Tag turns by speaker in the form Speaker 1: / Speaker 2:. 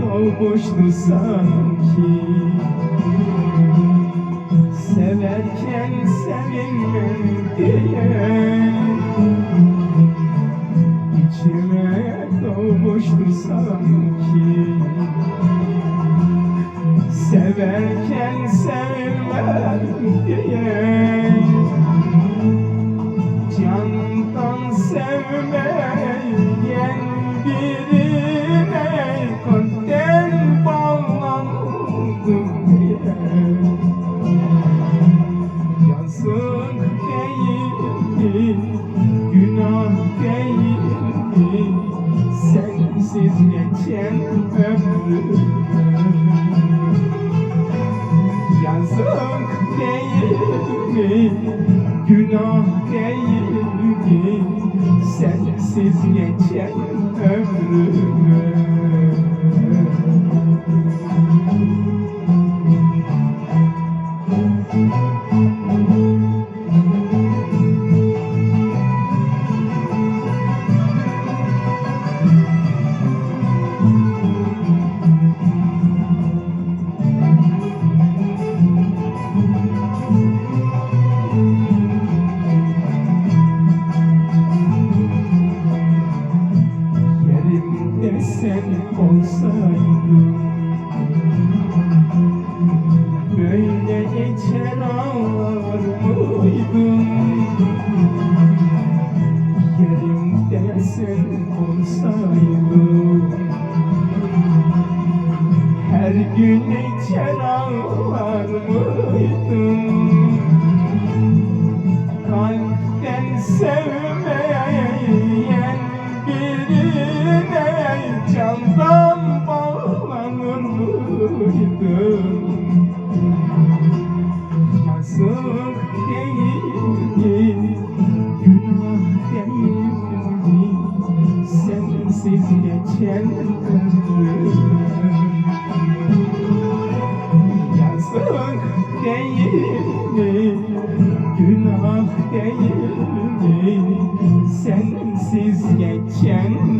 Speaker 1: Doğmuştu sanki Severken sevilmem diye. İçime doğmuştu sanki. Severken sevilmem diye. Candan sevmeyen birine Yazık değil mi, günah değil. Mi Sensiz geçen ömrüm. Yazık değil mi, günah değil. Mi Sensiz geçen ömrüm sen olsaydın. Böyle içer ağlar mıydın? Yerimde sen olsaydın. Her gün içer ağlar mıydın Sensiz geçen Yazık değil mi? Günah değil mi? Sensiz geçen